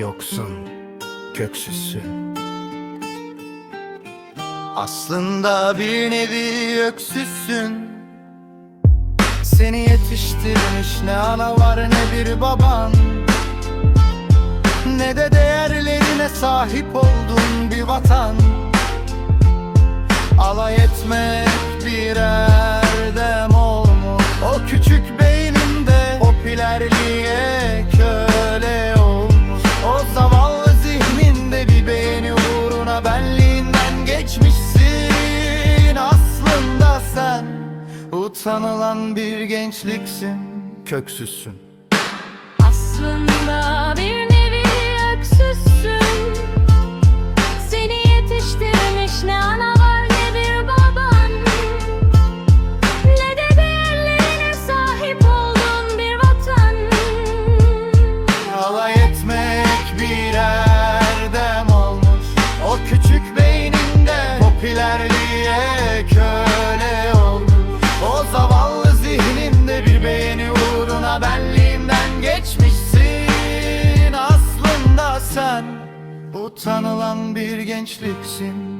Yoksun, köksüzsün. Aslında bir nevi öksüzsün. Seni yetiştirmiş ne ana var ne bir baban. Ne de değerlerine sahip olduğun bir vatan. Alay etmek bir utanılan bir gençliksin Köksüzsün. Aslında bir nevi öksüzsün. Seni yetiştirmiş ne ana var ne bir baban. Ne de değerlerine sahip olduğun bir vatan. Alay etmek bir erdem olmuş. O küçük beyninde popülerliğe köle benliğimden geçmişsin. Aslında sen utanılan bir gençliksin